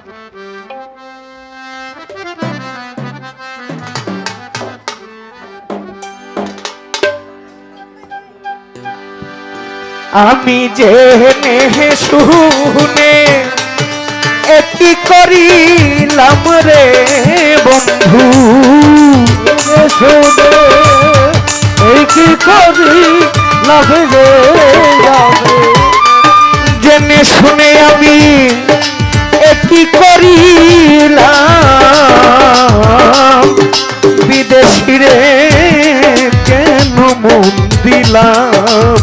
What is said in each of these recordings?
আমি যে শুনে একটি করিলাম রে বন্ধু। শুনে এই কি করি লাভে রে জেনে শুনে আমি একটি করিলাম। বিদেশি কেন মন দিলাম?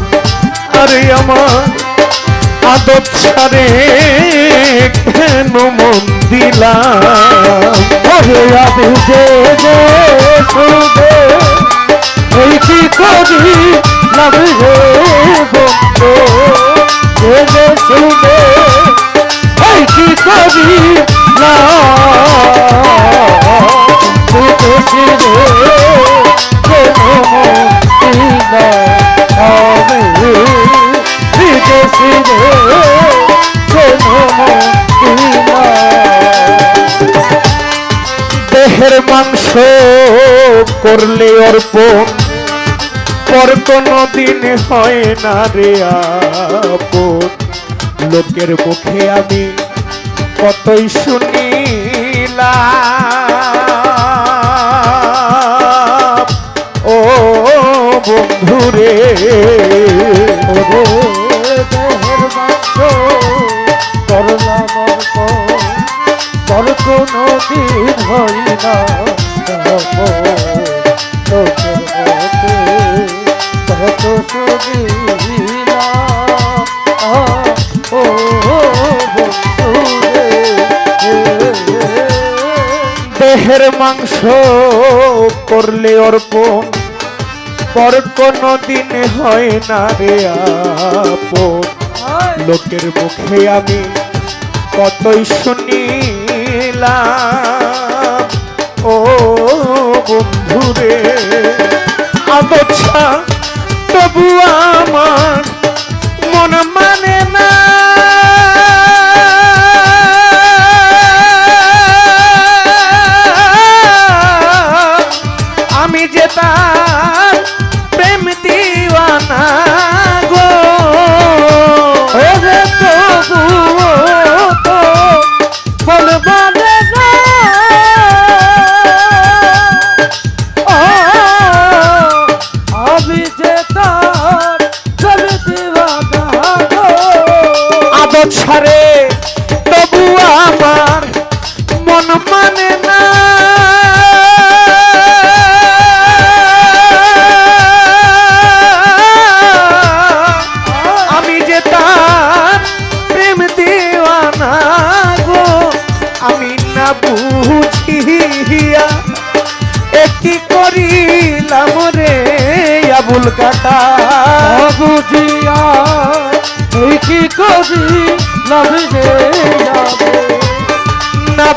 আরে আমার আদত ছাড়ে কেন মন দিলাম? ওরে আমি যে রে বন্ধু শুনে কি করি দেহের মাংস করলে অর্পণ পর কোনো দিন হয় না রে আপন। লোকের মুখে আমি কতই শুনিলা ও বন্ধুরে তর্ক নদী মাংস মাংস করলে অর্পণ, পর কোনো দিন হয় না রে আপন। লোকের মুখে আমি কতই শুনিলাম, ও বন্ধুরে আদচ্ছা তবু আমার মন মানে না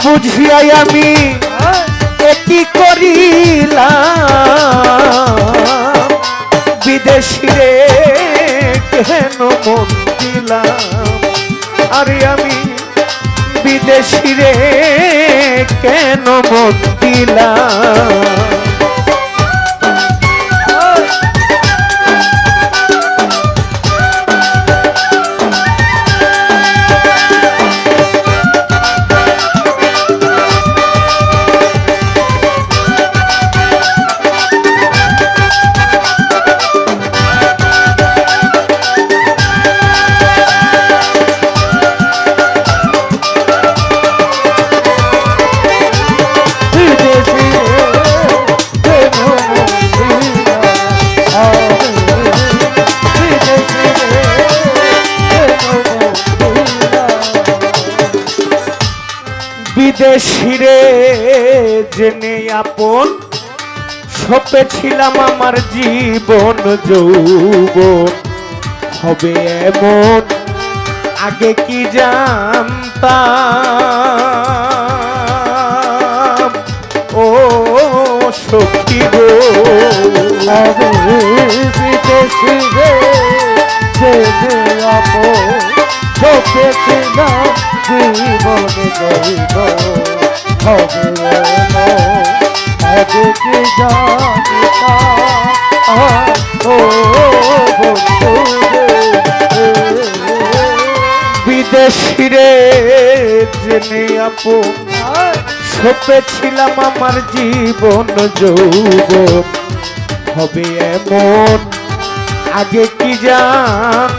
বুঝিয়াই আমি একটি করিলাম। বিদেশি রে, কেন মন আরে আমি বিদেশি রে, কেন মন দিলাম বিদেশি রে জেনে আপন সপেছিলাম আমার জীবন যৌবন। হবে এমন, আগে কি জানতাম? ও সখী গো বন্ধু বিদেশিরে জেনে আমার জীবন যৌবন। হবে এমন আগে কি জানতাম?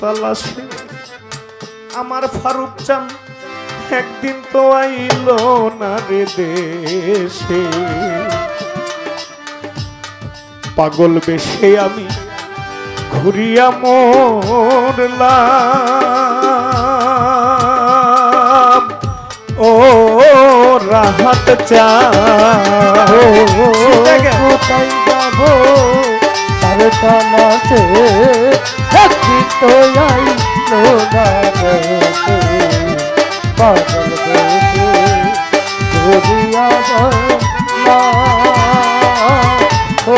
তালাশে আমার ফারুক চান একদিন তো আইল না রে দেশে। পাগল বেশে আমি ঘুরিয়া মরলাম। ও রাহাত চা কোথায় যাব? তার তালাশে তো আইলো না দেশে পাগল দেশে ঘুরিয়া বলা ও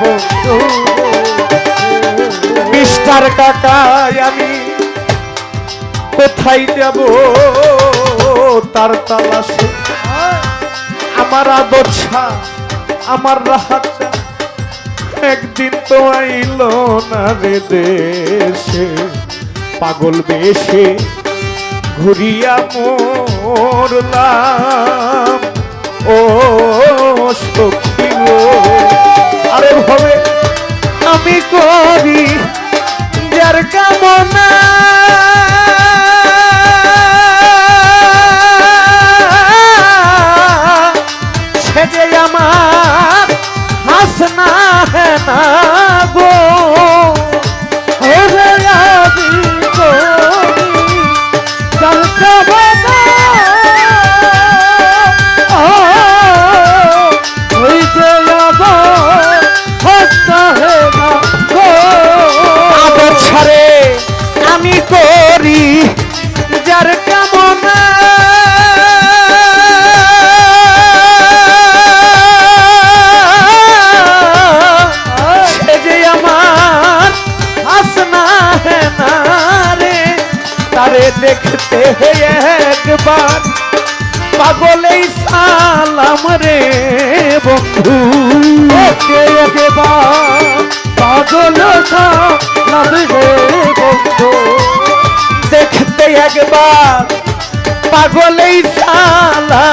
বন্ধু মিস্টার কাকাই, আমি কোথায় যাব? তার তালাশে। আমার আদর্শা আমার রাহাচা একদিন তো আইল না রে দেশে। পাগল বেশে ঘুরিয়া মরলাম। ও সখী আরে ভাবে আমি করি যার কামনা। একবার পাগলেই সালাম রে বন্ধু। ওকে একবার পাগল লাগবে বন্ধু। দেখতে একবার পাগলেই সালা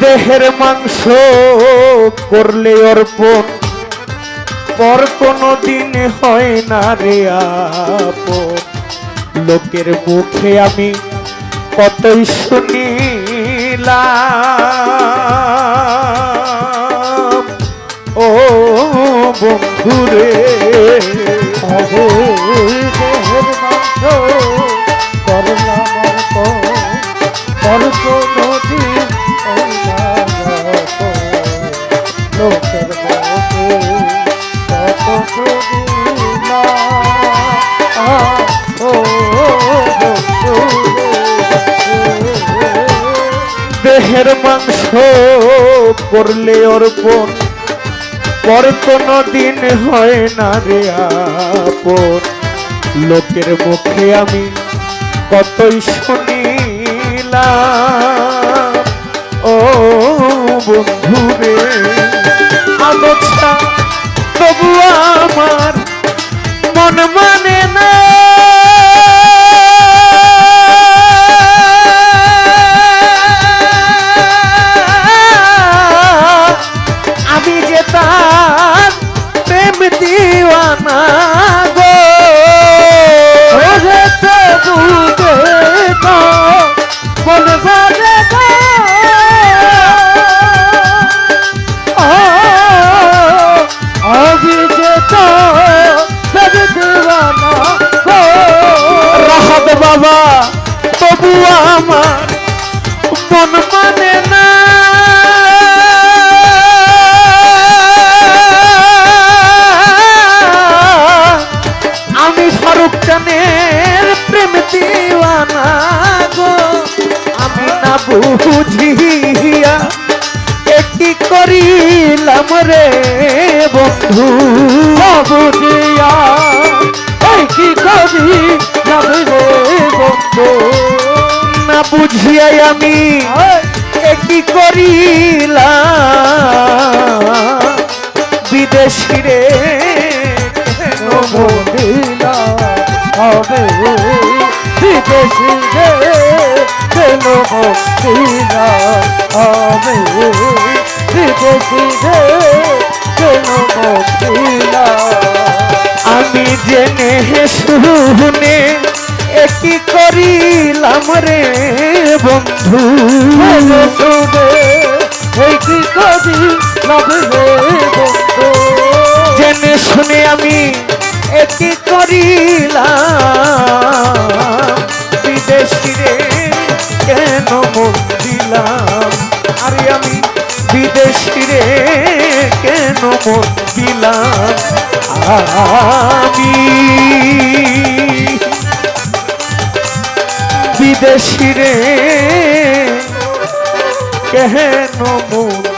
দেহের মাংস করলে অর্পণ, পর কোনো দিন হয় না রে আপন। লোকের মুখে আমি কতই শুনিলাম। বন্ধুরে। দেহের মাংস করলে অর্পণ পর কোনো দিন হয় না রে আপন। লোকের মুখে আমি কতই শুনিলাম। ও আলোচনা তবু আমার মন মানে না। মন মানে না। আমি ফারুক চানের প্রেম দিওয়ানা গো। আমি না বুঝিয়া একটি করিলাম রে বন্ধু? বুঝিয়া বুঝিয়াই আমি একই করিলাম? বিদেশি রে কেন মহিলা হবে বিদেশি হবে আমি জেনে শুনে একই করিলাম রে বন্ধু? এই কি করি লবে রে বন্ধু? জেনে শুনে আমি একই করিলাম? বিদেশি রে, কেন মন দিলাম? আরে আমি বিদেশি রে, কেন মন আমি বিদেশি রে কেন মন